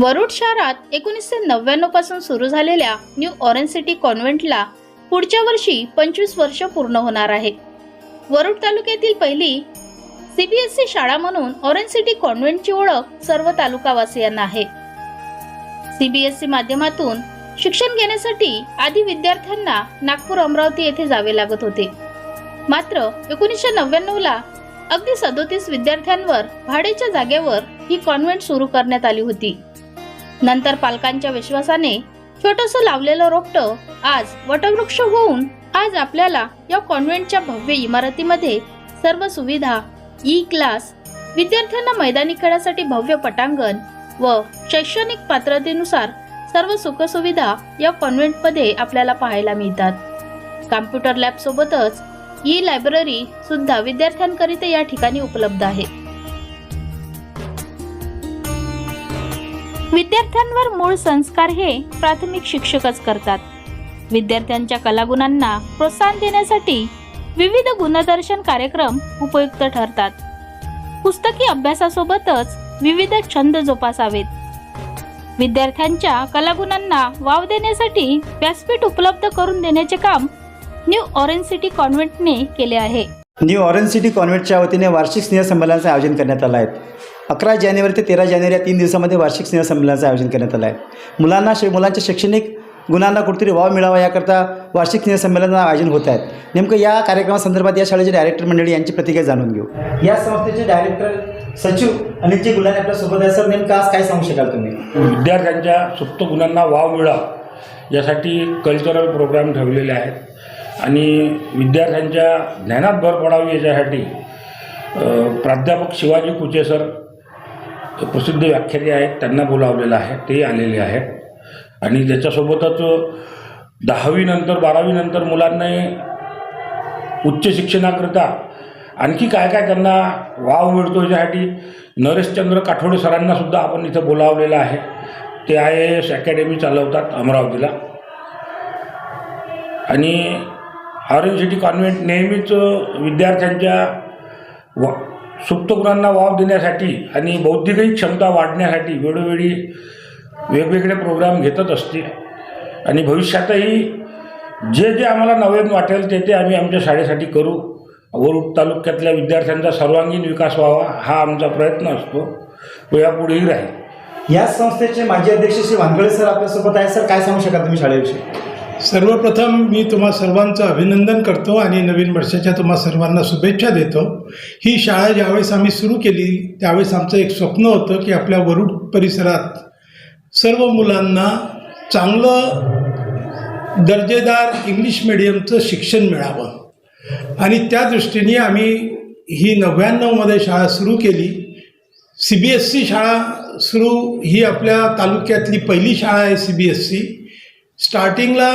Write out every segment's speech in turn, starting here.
वरुड शहरात एकोणीसशे नव्याण्णवपासून सुरू झालेल्या न्यू ऑरेंज सिटी कॉन्व्हेंटला पुढच्या वर्षी पंचवीस वर्ष पूर्ण होणार आहे. वरुड तालुक्यातील पहिली सीबीएसई शाळा म्हणून ऑरेंज सिटी कॉन्व्हेंटची ओळख सर्व तालुकावासियांना आहे. सीबीएसई माध्यमातून शिक्षण घेण्यासाठी आधी विद्यार्थ्यांना नागपूर अमरावती येथे जावे लागत होते. मात्र एकोणीसशे नव्याण्णव ला अगदी सदोतीस विद्यार्थ्यांवर भाडेच्या जागेवर ही कॉन्व्हेंट सुरू करण्यात आली होती. नंतर पालकांच्या विश्वासाने छोटस लावलेलं रोपटं आज वटवृक्ष होऊन आज आपल्याला या कॉन्व्हेंटच्या भव्य इमारतीमध्ये सर्व सुविधा ई क्लास विद्यार्थ्यांना मैदानी खेळासाठी भव्य पटांगण व शैक्षणिक पात्रतेनुसार सर्व सुखसुविधा या कॉन्व्हेंटमध्ये आपल्याला पाहायला मिळतात. कॉम्प्युटर लॅब सोबतच ई लायब्ररी सुद्धा विद्यार्थ्यांकरिता या ठिकाणी उपलब्ध आहे. विद्यार्थ्यांवर मूळ संस्कार हे प्राथमिक शिक्षकच करतात. विद्यार्थ्यांच्या कलागुणांना प्रोत्साहन देण्यासाठी विविध गुणदर्शन कार्यक्रम उपयुक्त ठरतात. पुस्तकी अभ्यासासोबतच विविध छंद जोपासावेत. विद्यार्थ्यांच्या कलागुणांना वाव देण्यासाठी व्यासपीठ उपलब्ध करून देण्याचे काम न्यू ऑरेंज सिटी कॉन्व्हेंटने केले आहे. न्यू ऑरेंज सिटी कॉन्व्हेंटच्या वतीने वार्षिक स्नेहसंमेलनाचं आयोजन करण्यात आलं आहे. अकरा जानेवारी ते तेरा जानेवारी या तीन दिवसामध्ये वार्षिक स्नेहसंमेलनाचं आयोजन करण्यात आलं आहे मुलांना शे मुलांच्या शैक्षणिक गुणांना कुठेतरी वाव मिळावा याकरता वार्षिक स्नेहसंमेलनाचं आयोजन होत आहेत नेमकं या कार्यक्रमासंदर्भात या शाळेचे डायरेक्टर मंडळी यांची प्रतिक्रिया जाणून घेऊ. या संस्थेचे डायरेक्टर सचिव अनिलजी गुलाने आपल्यासोबत आहे. सर नेमकं आज काय सांगू शकाल तुम्ही? विद्यार्थ्यांच्या सुप्त गुणांना वाव मिळावा यासाठी कल्चरल प्रोग्राम ठेवलेले आहेत. आणि विद्यार्थ्यांच्या ज्ञानात भर पडावी याच्यासाठी प्राध्यापक शिवाजी कुचे सर प्रसिद्ध व्याख्याते आहेत त्यांना बोलावलेलं आहे ते आलेले आहेत. आणि त्याच्यासोबतच दहावीनंतर बारावीनंतर मुलांना उच्च शिक्षणाकरिता आणखी काय काय त्यांना वाव मिळतो याच्यासाठी नरेशचंद्र काठोडे सरांना सुद्धा आपण इथं बोलावलेलं आहे. ते आय ए एस अकॅडमी चालवतात अमरावतीला. आणि ऑरेंज सिटी कॉन्व्हेंट नेहमीच विद्यार्थ्यांच्या व सुप्त गुणांना वाव देण्यासाठी आणि बौद्धिकही क्षमता वाढण्यासाठी वेळोवेळी वेगवेगळे प्रोग्राम घेतच असते. आणि भविष्यातही जे जे आम्हाला नवीन वाटेल ते ते आम्ही आमच्या शाळेसाठी करू. वरुड तालुक्यातल्या विद्यार्थ्यांचा सर्वांगीण विकास व्हावा हा आमचा प्रयत्न असतो तो यापुढेही राहील. या संस्थेचे माजी अध्यक्ष श्री वानगळे सर आपल्यासोबत आहे सर काय सांगू शकाल तुम्ही शाळेविषयी? सर्वप्रथम मी तुम्हा सर्वांचं अभिनंदन करतो आणि नवीन वर्षाच्या तुम्हा सर्वांना शुभेच्छा देतो. ही शाळा ज्यावेळेस आम्ही सुरू केली त्यावेळेस आमचं एक स्वप्न होतं की आपल्या वरुड परिसरात सर्व मुलांना चांगलं दर्जेदार इंग्लिश मिडियमचं शिक्षण मिळावं. आणि त्या दृष्टीने आम्ही ही नव्याण्णवमध्ये शाळा सुरू केली. सी बी एस सी शाळा सुरू ही आपल्या तालुक्यातली पहिली शाळा आहे सी बी एस सी स्टार्टिंगला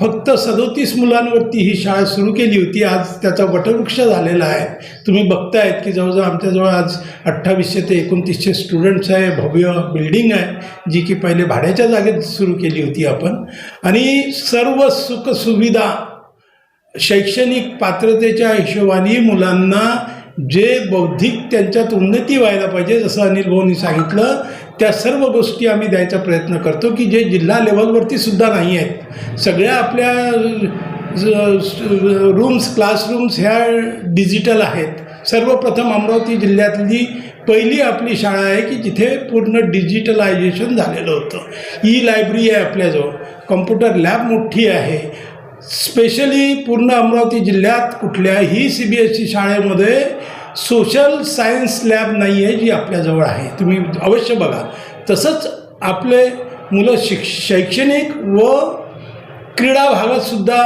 फक्त सदोतीस मुलांवरती ही शाळा सुरू केली होती. आज त्याचा वटवृक्ष झालेला आहे. तुम्ही बघतायत की जवळजवळ आमच्याजवळ आज अठ्ठावीसशे ते एकोणतीसशे स्टुडंट्स आहे. भव्य बिल्डिंग आहे जी की पहिले भाड्याच्या जागेत सुरू केली होती आपण. आणि सर्व सुखसुविधा शैक्षणिक पात्रतेच्या हिशोबाने मुलांना जे बौद्धिक त्यांच्यात उन्नती व्हायला पाहिजे जसं अनिल भाऊंनी सांगितलं त्या सर्व गोष्टी आम्ही द्यायचा प्रयत्न करतो की जे जिल्हा लेवलवरती सुद्धा नाही आहेत. सगळ्या आपल्या रूम्स क्लासरूम्स ह्या डिजिटल आहेत. सर्वप्रथम अमरावती जिल्ह्यातली पहिली आपली शाळा आहे की जिथे पूर्ण डिजिटलायझेशन झालेलं होतं. ई लायब्ररी आहे आपल्याजवळ. कॉम्प्युटर लॅब मोठी आहे. स्पेशली पूर्ण अमरावती जिल्ह्यात कुठल्याही सी बी एस सी शाळेमध्ये सोशल सायन्स लॅब नाही आहे जी आपल्याजवळ आहे. तुम्ही अवश्य बघा. तसंच आपले मुलं शिक शैक्षणिक व क्रीडा भागातसुद्धा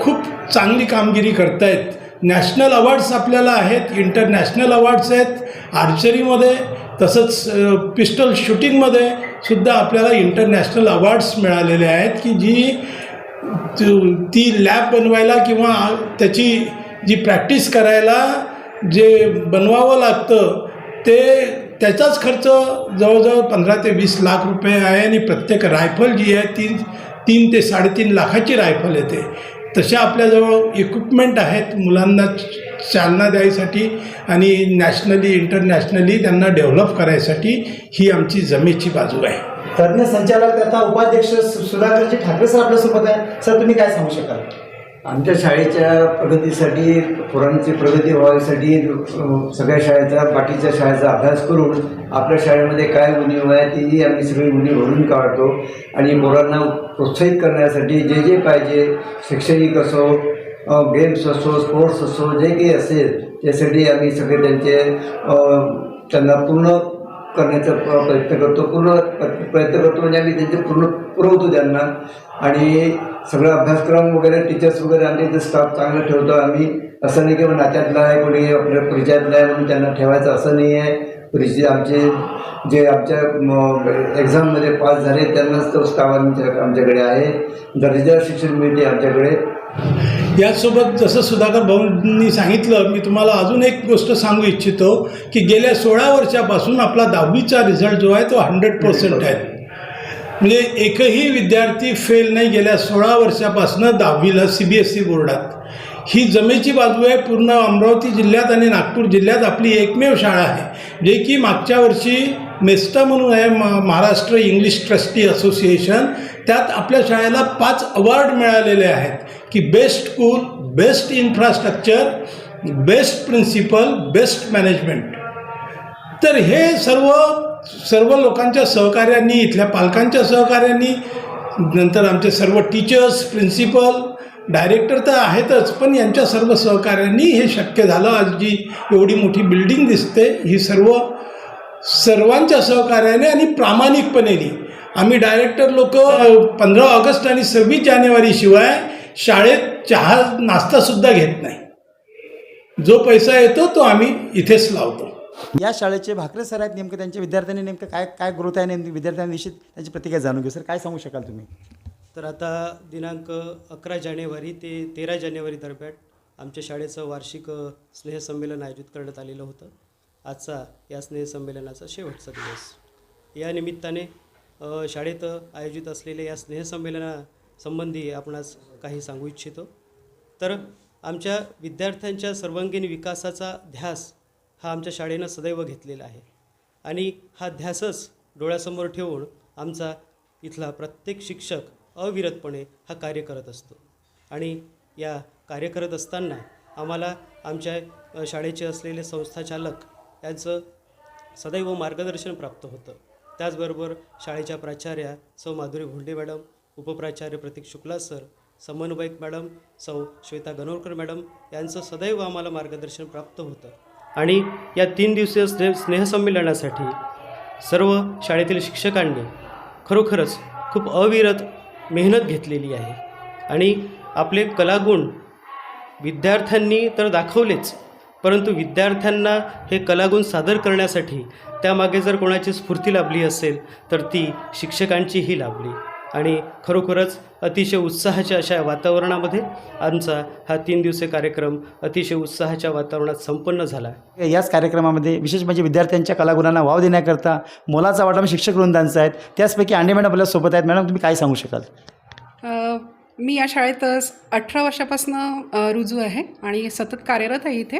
खूप चांगली कामगिरी करतायत. नॅशनल अवॉर्ड्स आपल्याला आहेत इंटरनॅशनल अवॉर्ड्स आहेत. आर्चरीमध्ये तसंच पिस्टल शूटिंगमध्ये सुद्धा आपल्याला इंटरनॅशनल अवॉर्ड्स मिळालेले आहेत की जी ती- लॅब बनवायला किंवा त्याची जी प्रॅक्टिस करायला जे बनवावं लागतं ते त्याचाच खर्च जवळजवळ पंधरा ते वीस लाख रुपये आहे आणि प्रत्येक रायफल जी आहे ती तीन ते साडेतीन लाखाची रायफल येते. तशा आपल्याजवळ इक्विपमेंट आहेत मुलांना चालना द्यायसाठी आणि नॅशनली इंटरनॅशनली त्यांना डेव्हलप करायसाठी ही आमची जमेची बाजू आहे. तज्ज्ञ संचालक तथा उपाध्यक्ष सु- सुधाकरजी ठाकरे सर आपल्यासोबत आहे सर तुम्ही काय सांगू शकाल? आमच्या शाळेच्या प्रगतीसाठी पोरांची प्रगती व्हावीसाठी सगळ्या शाळेचा बाकीच्या शाळेचा अभ्यास करून आपल्या शाळेमध्ये काय उणीव आहे तीही आम्ही सगळी उणीव भरून काढतो. आणि पोरांना प्रोत्साहित करण्यासाठी जे जे पाहिजे शैक्षणिक असो गेम्स असो स्पोर्ट्स असो जे काही असेल त्यासाठी आम्ही सगळे त्यांचे त्यांना पूर्ण करण्याचा प्रयत्न करतो. पूर्ण प्रयत्न करतो म्हणजे आम्ही त्यांचे पूर्ण पुरवतो त्यांना. आणि सगळं अभ्यासक्रम वगैरे टीचर्स वगैरे आमच्या इथे स्टाफ चांगलं ठेवतो आम्ही असं नाही की नात्यातला आहे कोणी आपल्या परिचयातला आहे म्हणून त्यांना ठेवायचं असं नाही आहे. परिचय आमचे जे आमच्या एक्झाममध्ये पास झाले त्यांनाच तो स्टाफ आमच्या आमच्याकडे आहे. दर्जेदार शिक्षण मिळते आमच्याकडे. यासोबत जसं सुधाकर भाऊंनी सांगितलं मी तुम्हाला अजून एक गोष्ट सांगू इच्छितो की गेल्या सोळा वर्षापासून आपला दहावीचा रिझल्ट जो आहे तो हंड्रेड पर्सेंट आहे. म्हणजे एकही विद्यार्थी फेल नाही गेल्या सोळा वर्षापासून दहावीला सी बी एस ई बोर्डात. ही जमेची बाजू आहे पूर्ण अमरावती जिल्ह्यात आणि नागपूर जिल्ह्यात आपली एकमेव शाळा आहे. जे की मागच्या वर्षी मेस्टा म्हणून आहे म महाराष्ट्र इंग्लिश ट्रस्टी असोसिएशन. त्यात आपल्या शाळेला पाच अवॉर्ड मिळालेले आहेत. की best school best infrastructure best principal best management तर हे सर्व सर्व लोकांच्या सहकार्यांनी इथल्या पालकांच्या सहकार्यांनी नंतर आमचे सर्व टीचर्स प्रिन्सिपल डायरेक्टर तर आहेतच पण यांच्या सर्व सहकार्यांनी हे शक्य झालं. आज जी एवढी मोठी बिल्डिंग दिसते ही सर्व सर्वांच्या सहकार्याने आणि प्रामाणिकपणेने आम्ही डायरेक्टर लोक पंधरा ऑगस्ट आणि सव्वीस जानेवारीशिवाय शाळेत चहा नाश्तासुद्धा घेत नाही. जो पैसा येतो तो आम्ही इथेच लावतो. या शाळेचे भाकरे सर आहेत नेमकं त्यांच्या विद्यार्थ्यांनी नेमकं काय काय ग्रोथ आहे नेमकी? विद्यार्थ्यांविषयी त्यांची प्रतिक्रिया जाणून घेऊ. सर काय सांगू शकाल तुम्ही? तर आता दिनांक अकरा जानेवारी ते तेरा जानेवारी दरम्यान आमच्या शाळेचं वार्षिक स्नेहसंमेलन आयोजित करण्यात आलेलं होतं. आजचा या स्नेहसंमेलनाचा शेवटचा दिवस. या निमित्ताने शाळेत आयोजित असलेल्या या स्नेहसंमेलनासंबंधी आपणास काही सांगू इच्छितो. तर आमच्या विद्यार्थ्यांच्या सर्वांगीण विकासाचा ध्यास हा आमच्या शाळेनं सदैव घेतलेला आहे. आणि हा ध्यासच डोळ्यासमोर ठेवून आमचा इथला प्रत्येक शिक्षक अविरतपणे हा कार्य करत असतो. आणि या कार्य करत असताना आम्हाला आमच्या शाळेचे असलेले संस्थाचालक यांचं सदैव मार्गदर्शन प्राप्त होतं. त्याचबरोबर शाळेच्या प्राचार्या सौ माधुरी घोंडे मॅडम उपप्राचार्य प्रतीक शुक्ला सर समन्वयक मॅडम सौ श्वेता गणोरकर मॅडम यांचं सदैव आम्हाला मार्गदर्शन प्राप्त होतं. आणि या तीन दिवसीय स्नेह स्नेहसंमेलनासाठी सर्व शाळेतील शिक्षकांनी खरोखरच खूप अविरत मेहनत घेतलेली आहे. आणि आपले कलागुण विद्यार्थ्यांनी तर दाखवलेच परंतु विद्यार्थ्यांना हे कलागुण सादर करण्यासाठी त्यामागे जर कोणाची स्फूर्ती लाभली असेल तर ती शिक्षकांचीही लाभली. आणि खरोखरच अतिशय उत्साहाच्या अशा वातावरणामध्ये आमचा हा तीन दिवसीय कार्यक्रम अतिशय उत्साहाच्या वातावरणात संपन्न झाला. याच कार्यक्रमामध्ये विशेष म्हणजे विद्यार्थ्यांच्या कलागुणांना वाव देण्याकरता मोलाचा वाटा शिक्षक वृंदांचा आहेत. त्याचपैकी अंडे मॅडम आपल्यासोबत आहेत. मॅडम तुम्ही काय सांगू शकाल? अ, मी या शाळेत अठरा वर्षापासून रुजू आहे आणि सतत कार्यरत आहे इथे.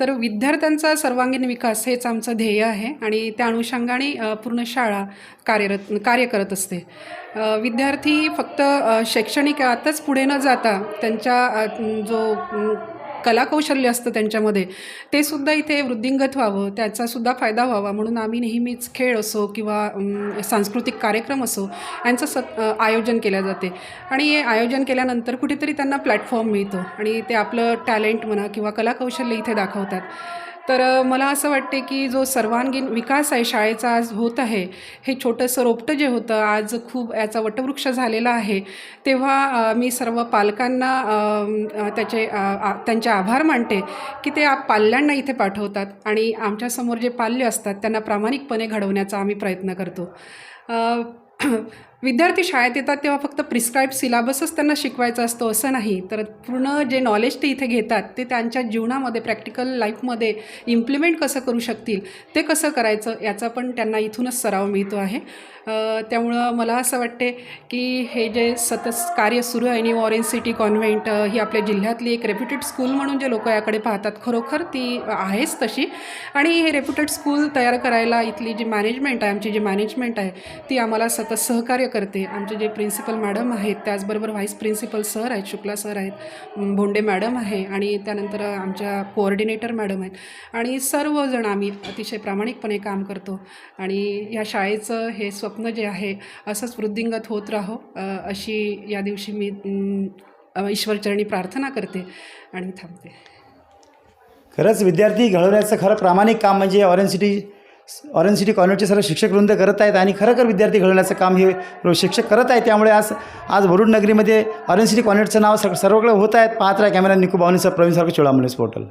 तर विद्यार्थ्यांचा सर्वांगीण विकास हेच आमचं ध्येय आहे आणि त्या अनुषंगाने पूर्ण शाळा कार्यरत कार्य करत असते. विद्यार्थी फक्त शैक्षणिक आतच पुढे न जाता त्यांच्या जो कलाकौशल्य असतं त्यांच्यामध्ये. ते सुद्धा इथे वृद्धिंगत व्हावं त्याचासुद्धा फायदा व्हावा. म्हणून आम्ही नेहमीच खेळ असो किंवा सांस्कृतिक कार्यक्रम असो यांचं सत आयोजन केल्या जाते. आणि हे आयोजन केल्यानंतर कुठेतरी त्यांना प्लॅटफॉर्म मिळतो आणि ते आपलं टॅलेंट म्हणा किंवा कलाकौशल्य इथे दाखवतात. तर मला असं वाटते की जो सर्वांगीण विकास आहे शाळेचा आज होत आहे हे छोटंसं रोपटं जे होतं आज खूप याचा वटवृक्ष झालेला आहे. तेव्हा मी सर्व पालकांना त्याचे आ- त्यांचे आभार मानते की ते आप पाल्यांना इथे पाठवतात आणि आमच्यासमोर जे पाल्य असतात त्यांना प्रामाणिकपणे घडवण्याचा आम्ही प्रयत्न करतो. विद्यार्थी शाळेत येतात तेव्हा फक्त प्रिस्क्राईब सिलेबसच त्यांना शिकवायचा असतो असं नाही. तर पूर्ण जे नॉलेज ते इथे घेतात ते त्यांच्या जीवनामध्ये प्रॅक्टिकल लाईफमध्ये इम्प्लिमेंट कसं करू शकतील ते कसं करायचं याचा पण त्यांना इथूनच सराव मिळतो आहे. त्यामुळं मला असं वाटते की हे जे सतत कार्य सुरू आहे न्यू ऑरेंज सिटी कॉन्व्हेंट ही आपल्या जिल्ह्यातली एक रेप्युटेड स्कूल म्हणून जे लोक याकडे पाहतात खरोखर ती आहेच तशी. आणि हे रेप्युटेड स्कूल तयार करायला इथली जी मॅनेजमेंट आहे आमची जी मॅनेजमेंट आहे ती आम्हाला सतत सहकार्य करते. आमचे जे प्रिन्सिपल मॅडम आहेत त्याचबरोबर व्हाईस प्रिन्सिपल सर आहेत शुक्ला सर आहेत भोंडे मॅडम आहे आणि त्यानंतर आमच्या कोऑर्डिनेटर मॅडम आहेत. आणि सर्वजण आम्ही अतिशय प्रामाणिकपणे काम करतो. आणि या शाळेचं हे स्वप्न जे आहे असंच वृद्धिंगत होत राहो अशी या दिवशी मी ईश्वरचरणी प्रार्थना करते आणि थांबते. खरंच विद्यार्थी घडवण्याचं खरं प्रामाणिक काम म्हणजे ऑरेंज सिटी ऑरेंज सिटी कॉन्व्हेंटचे सर्व शिक्षक वृंद करत आहेत आणि खरोखर विद्यार्थी घडवण्याचं काम हे शिक्षक करत आहेत. त्यामुळे आज आज वरुड नगरीमध्ये ऑरेंज सिटी कॉन्व्हेंटचं नाव सर्वकडे होत आहेत पाहत राहा कॅमेरा निकू बावनीसह प्रवीण सारखं चोळामनेस पोर्टल.